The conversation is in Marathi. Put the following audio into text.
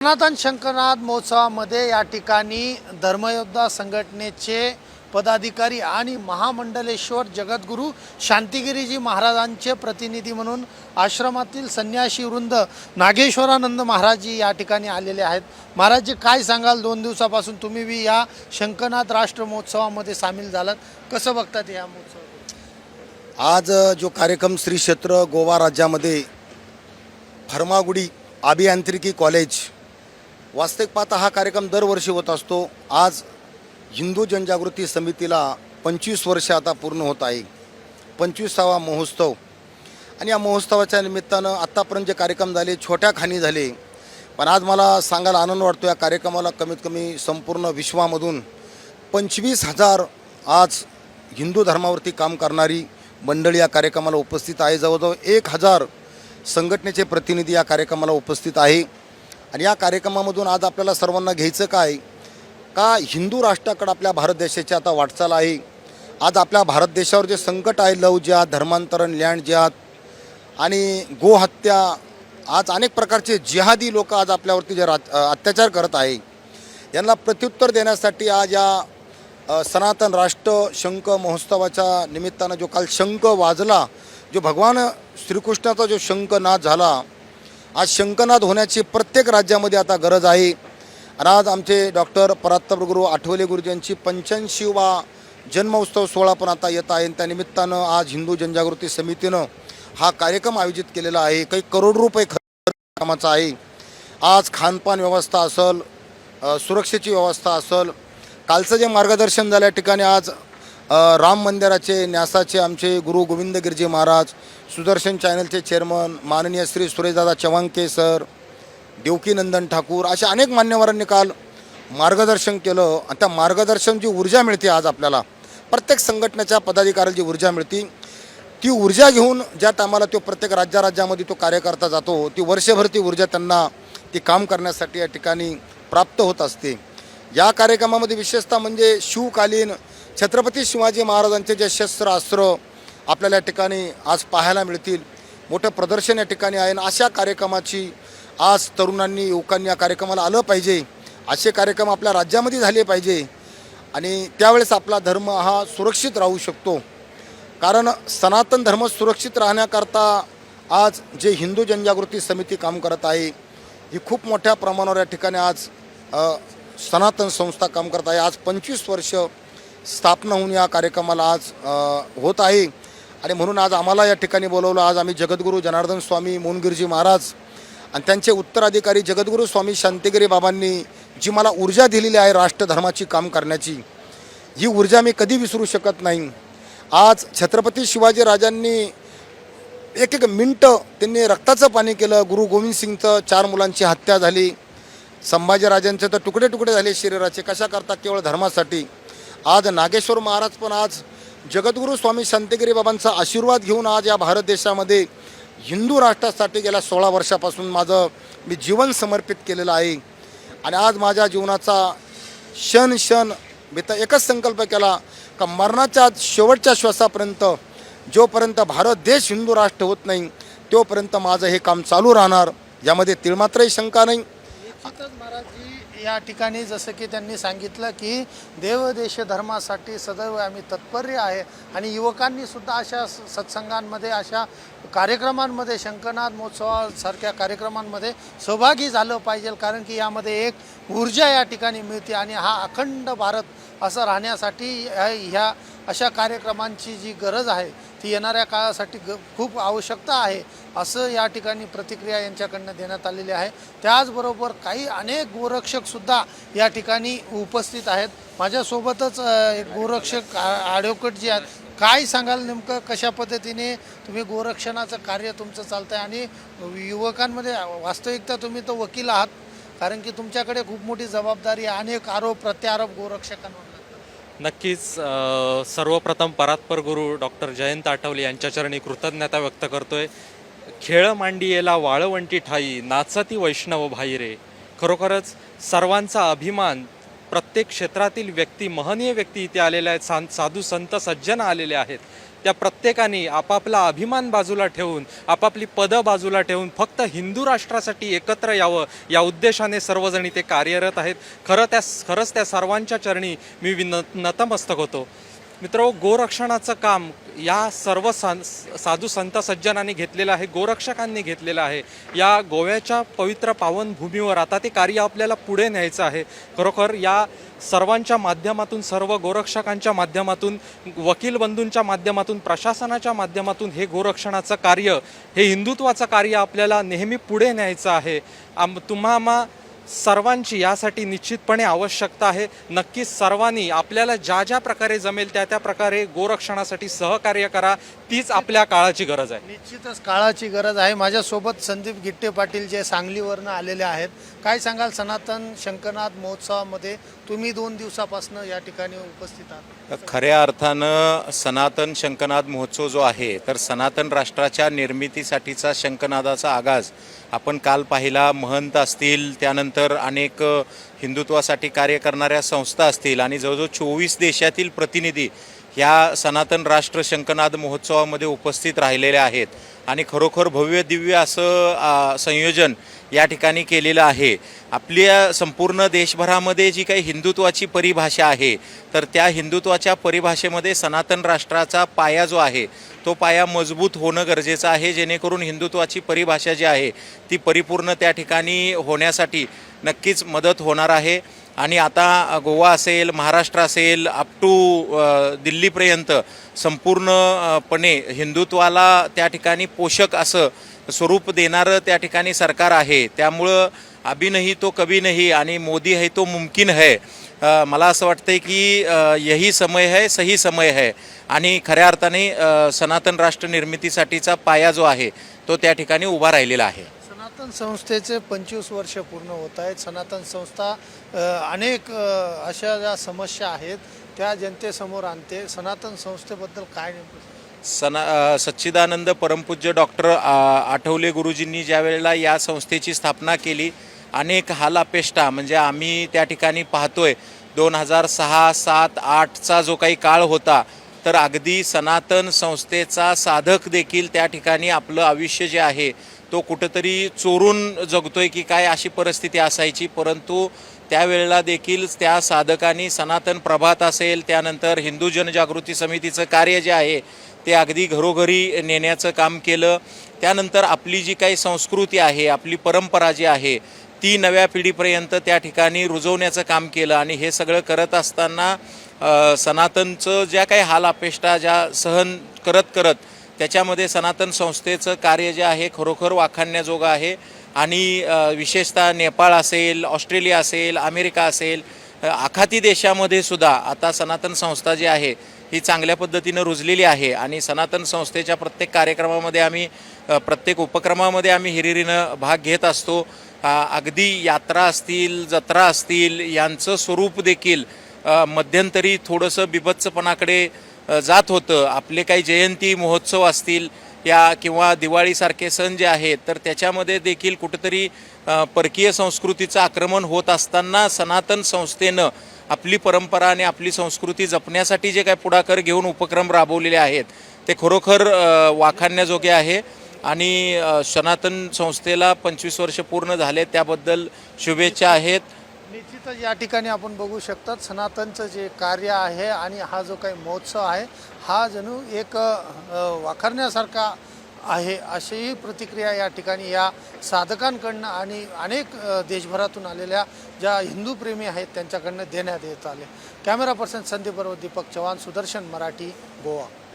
सनातन शंकरनाथ महोत्सवामध्ये या ठिकाणी धर्मयोद्धा संघटनेचे पदाधिकारी आणि महामंडलेश्वर जगद्गुरू शांतिगिरीजी महाराजांचे प्रतिनिधी म्हणून आश्रमातील संन्यासी वृंद नागेश्वरानंद महाराजजी या ठिकाणी आलेले आहेत. महाराजजी काय सांगाल? दोन दिवसापासून तुम्ही बी या शंकरनाथ राष्ट्र महोत्सवामध्ये सामील झालात. कसं बघतात या महोत्सव आज जो कार्यक्रम श्री क्षेत्र गोवा राज्यामध्ये फर्मागुडी अभियांत्रिकी कॉलेज वास्तविक पाहता हा कार्यक्रम दरवर्षी होत असतो. आज हिंदू जनजागृती समितीला पंचवीस वर्ष आता पूर्ण होत आहे. पंचवीसावा महोत्सव. आणि या महोत्सवाच्या निमित्तानं आत्तापर्यंत जे कार्यक्रम झाले छोट्या खाणी झाले पण आज मला सांगायला आनंद वाटतो या कार्यक्रमाला कमीत कमी संपूर्ण विश्वामधून पंचवीस हजार आज हिंदू धर्मावरती काम करणारी मंडळी या कार्यक्रमाला उपस्थित आहे. जवळजवळ एक हजार संघटनेचे प्रतिनिधी या कार्यक्रमाला उपस्थित आहे. आणि या कार्यक्रमामधून आज आपल्याला सर्वांना घ्यायचं काय? का हिंदू राष्ट्राकडं आपल्या भारत देशाची आता वाटचाल आहे? आज आपल्या भारत देशावर जे संकट आहे लव ज्यात धर्मांतरण लँड ज्यात आणि गोहत्या आज अनेक प्रकारचे जिहादी लोक आज आपल्यावरती जे रा अत्याचार करत आहे यांना प्रत्युत्तर देण्यासाठी आज या सनातन राष्ट्र शंख महोत्सवाच्या निमित्तानं जो काल शंख वाजला जो भगवान श्रीकृष्णाचा जो शंखनाद झाला आज शंखनाद होण्याची प्रत्येक राज्यामध्ये आता गरज आहे. आणि आज आमचे डॉक्टर परात्पर आठवले गुरुजी यांची पंच्याऐंशीवा जन्मोत्सव सोहळा पण आता येत आहे. आणि त्यानिमित्तानं आज हिंदू जनजागृती समितीनं हा कार्यक्रम आयोजित केलेला आहे. काही करोड रुपये खर्च कामाचा आहे. आज खानपान व्यवस्था असल सुरक्षेची व्यवस्था असल कालचं जे मार्गदर्शन झाल्या ठिकाणी आज राम मंदिराचे न्यासाचे आमचे गुरु गोविंद गिरजी महाराज सुदर्शन चॅनलचे चेअरमन माननीय श्री सुरेशदादा चवांके सर देवकीनंदन ठाकूर अशा अनेक मान्यवरांनी काल मार्गदर्शन केलं. आणि त्या मार्गदर्शन जी ऊर्जा मिळते आज आपल्याला प्रत्येक संघटनेच्या पदाधिकाऱ्याला जी ऊर्जा मिळते ती ऊर्जा घेऊन ज्या टायमाला तो प्रत्येक राज्या राज्यामध्ये तो कार्यकर्ता जातो ती वर्षभर ती ऊर्जा त्यांना ती काम करण्यासाठी या ठिकाणी प्राप्त होत असते. या कार्यक्रमामध्ये विशेषतः म्हणजे शिवकालीन छत्रपती शिवाजी महाराजांचे जे शस्त्र अस्त्र आपल्याला या ठिकाणी आज पाहायला मिळतील मोठं प्रदर्शन या ठिकाणी आहे. आणि अशा कार्यक्रमाची आज तरुणांनी युवकांनी या कार्यक्रमाला आलं पाहिजे. असे कार्यक्रम आपल्या राज्यामध्ये झाले पाहिजे. आणि त्यावेळेस आपला धर्म हा सुरक्षित राहू शकतो. कारण सनातन धर्म सुरक्षित राहण्याकरता आज जे हिंदू जनजागृती समिती काम करत आहे ही खूप मोठ्या प्रमाणावर या ठिकाणी आज सनातन संस्था काम करत आहे. आज पंचवीस वर्ष स्थापना होऊन या कार्यक्रमाला आज होत आहे. आणि म्हणून आज आम्हाला या ठिकाणी बोलवलं. आज आम्ही जगद्गुरू जनार्दन स्वामी मोनगिरजी महाराज आणि त्यांचे उत्तराधिकारी जगद्गुरू स्वामी शांतिगिरी बाबांनी जी मला ऊर्जा दिलेली आहे राष्ट्रधर्माची काम करण्याची ही ऊर्जा मी कधी विसरू शकत नाही. आज छत्रपती शिवाजी राजांनी एक एक मिनटं त्यांनी रक्ताचं पाणी केलं. गुरु गोविंद सिंगचं चार मुलांची हत्या झाली. संभाजीराजांचे तर तुकडे तुकडे झाले शरीराचे. कशा करता केवळ धर्मासाठी? आज नागेश्वर महाराज पण आज जगद्गुरू स्वामी संतगिरी बाबांचा आशीर्वाद घेऊन आज या भारत देशामध्ये हिंदू राष्ट्रासाठी गेल्या सोळा वर्षापासून माझं मी जीवन समर्पित केलेलं आहे. आणि आज माझ्या जीवनाचा क्षण क्षण मी तर एकच संकल्प केला का मरणाच्या शेवटच्या श्वासापर्यंत जोपर्यंत भारत देश हिंदू राष्ट्र होत नाही तोपर्यंत माझं हे काम चालू राहणार. यामध्ये तिळमात्रही शंका नाही. निश्चितच महाराजजी या ठिकाणी जसं की त्यांनी सांगितलं की देव देश धर्मासाठी सदैव आम्ही तत्पर्य आहे. आणि युवकांनी सुद्धा अशा स- सत्संगांमध्ये अशा कार्यक्रमांमध्ये शंकरनाथ महोत्सवासारख्या कार्यक्रमांमध्ये सहभागी झालं पाहिजे. कारण की यामध्ये एक ऊर्जा या ठिकाणी मिळते आणि हा अखंड भारत असं राहण्यासाठी ह्या अशा कार्यक्रमांची जी गरज आहे ती येणाऱ्या काळासाठी ग खूप आवश्यकता आहे असं या ठिकाणी प्रतिक्रिया यांच्याकडनं देण्यात आलेली आहे. त्याचबरोबर काही अनेक गोरक्षकसुद्धा या ठिकाणी उपस्थित आहेत. माझ्यासोबतच एक गोरक्षक ॲडव्होकेट जे आहेत. काय सांगाल नेमकं? कशा पद्धतीने तुम्ही गोरक्षणाचं कार्य तुमचं चालतं आहे आणि युवकांमध्ये वास्तविकता तुम्ही तर वकील आहात कारण की तुमच्याकडे खूप मोठी जबाबदारी आहे. अनेक आरोप प्रत्यारोप गोरक्षकांवर. नक्कीच सर्वप्रथम परात्पर गुरु डॉक्टर जयंत आठवले यांच्या चरणी कृतज्ञता व्यक्त करतोय. खेळ मांडियेला वाळवंटी ठाई नाचती वैष्णव भाई रे खरोखरच सर्वांचा अभिमान प्रत्येक क्षेत्रातील व्यक्ती महनीय व्यक्ती इथे आलेल्या आहेत सान साधू संत सज्जन आलेले आहेत. त्या प्रत्येकाने आपापला अभिमान बाजूला ठेवून आपापली पदं बाजूला ठेवून फक्त हिंदू राष्ट्रासाठी एकत्र यावं या उद्देशाने सर्वजणी ते कार्यरत आहेत. खरं त्या खरंच त्या सर्वांच्या चरणी मी विन नतमस्तक होतो. मित्र गोरक्षणाचं काम या सर्व सन साधू संत सज्जनांनी घेतलेलं आहे गोरक्षकांनी घेतलेलं आहे. या गोव्याच्या पवित्र पावनभूमीवर आता ते कार्य आपल्याला पुढे न्यायचं आहे. खरोखर या सर्वांच्या माध्यमातून सर्व गोरक्षकांच्या माध्यमातून वकील बंधूंच्या माध्यमातून प्रशासनाच्या माध्यमातून हे गोरक्षणाचं कार्य हे हिंदुत्वाचं कार्य आपल्याला नेहमी पुढे न्यायचं आहे. आम तुम्हा सर्वांची यासाठी निश्चितपणे आवश्यकता आहे. नक्कीच सर्वांनी आपल्याला ज्या ज्या प्रकारे जमेल त्या त्या प्रकारे गोरक्षणासाठी सहकार्य करा. तीच आपल्या काळाची गरज आहे. निश्चितच काळाची गरज आहे. माझ्यासोबत संदीप गिट्टे पाटील जे सांगलीवरनं आलेले आहेत. काय सांगाल सनातन शंकरनाथ महोत्सवामध्ये? तुम्ही दोन दिवसापासून या ठिकाणी उपस्थित आहात. खऱ्या अर्थानं सनातन शंखनाद महोत्सव जो आहे तर सनातन राष्ट्राच्या निर्मितीसाठीचा शंखनादाचा आगाज आपण काल पाहिला महंत असतील त्यानंतर अनेक हिंदुत्वासाठी कार्य करणाऱ्या संस्था असतील आणि जवळजवळ चोवीस देशातील प्रतिनिधी ह्या सनातन राष्ट्र शंखनाद महोत्सवामध्ये उपस्थित राहिलेले आहेत. आणि खरोखर भव्य दिव्य असं संयोजन या ठिकाणी केलेलं आहे. आपल्या संपूर्ण देशभरामध्ये जी काही हिंदुत्वाची परिभाषा आहे तर त्या हिंदुत्वाच्या परिभाषेमध्ये सनातन राष्ट्राचा पाया जो आहे तो पाया मजबूत होणं गरजेचं आहे जेणेकरून हिंदुत्वाची परिभाषा जी आहे ती परिपूर्ण त्या ठिकाणी होण्यासाठी नक्कीच मदत होणार आहे. आणि आता गोवा असेल महाराष्ट्र असेल अप टू दिल्लीपर्यंत संपूर्णपणे हिंदुत्वाला त्या ठिकाणी पोषक असं स्वरूप देणारं त्या ठिकाणी सरकार आहे. त्यामुळं अभी नाही तो कभी नहीं आणि मोदी है तो मुमकिन है मला असं वाटतंय की यही समय है सही समय है. आणि खऱ्या अर्थाने सनातन राष्ट्र निर्मितीसाठीचा पाया जो आहे तो त्या ठिकाणी उभा राहिलेला आहे. सनातन संस्थेचे पंचवीस वर्ष पूर्ण होत आहेत. सनातन संस्था अनेक अशा ज्या समस्या आहेत त्या जनतेसमोर आणते. सनातन संस्थेबद्दल काय सना सच्चिदानंद परमपूज्य डॉक्टर आठवले गुरुजींनी ज्या वेळेला या संस्थेची स्थापना केली अनेक हालापेष्टा म्हणजे आम्ही त्या ठिकाणी पाहतोय दोन हजार सहा सात आठचा जो काही काळ होता तर अगदी सनातन संस्थेचा साधक देखील त्या ठिकाणी आपलं आयुष्य जे आहे तो कुठंतरी चोरून जगतोय की काय अशी परिस्थिती असायची. परंतु त्यावेळेला देखील त्या साधकांनी सनातन प्रभात असेल त्यानंतर हिंदू जनजागृती समितीचं कार्य जे आहे ते अगदी घरोघरी नेण्याचं काम केलं. त्यानंतर आपली जी काही संस्कृती आहे आपली परंपरा जी आहे ती नव्या पिढीपर्यंत त्या ठिकाणी रुजवण्याचं काम केलं आणि हे सगळं करत असताना सनातनचं ज्या काही हाल अपेष्टा ज्या सहन करत करत त्याच्यामध्ये सनातन संस्थेचं कार्य जे आहे खरोखर वाखाणण्याजोगं आहे. आणि विशेषतः नेपाळ असेल ऑस्ट्रेलिया असेल अमेरिका असेल आखाती देशामध्ये सुद्धा आता सनातन संस्था जी आहे ही चांगल्या पद्धतीनं रुजलेली आहे आणि सनातन संस्थेच्या प्रत्येक कार्यक्रमामध्ये आम्ही प्रत्येक उपक्रमामध्ये आम्ही हिरिरीनं भाग घेत असतो. अगदी यात्रा असतील जत्रा असतील यांचं स्वरूप देखील मध्यंतरी थोडंसं बिभत्सपणाकडे जात होतं. आपले काही जयंती महोत्सव असतील या किंवा दिवाळीसारखे सण जे आहेत तर त्याच्यामध्ये देखील कुठंतरी परकीय संस्कृतीचं आक्रमण होत असताना सनातन संस्थेनं आपली परंपरा आणि आपली संस्कृती जपण्यासाठी जे काय पुढाकार घेऊन उपक्रम राबवलेले आहेत ते खरोखर वाखाणण्याजोगे आहे. आणि सनातन संस्थेला पंचवीस वर्ष पूर्ण झाले त्याबद्दल शुभेच्छा आहेत. निश्चितच या ठिकाणी आपण बघू शकतात सनातनचं जे कार्य आहे आणि हा जो काही महोत्सव आहे हा जणू एक वाखरण्यासारखा वाखाणण्यासारखा आहे अशीही प्रतिक्रिया या ठिकाणी या साधकांकडनं आणि अनेक देशभरातून आलेल्या ज्या हिंदू प्रेमी आहेत त्यांच्याकडनं देण्यात येत आले. कॅमेरा पर्सन संदीप बरोबर दीपक चव्हाण सुदर्शन मराठी गोवा.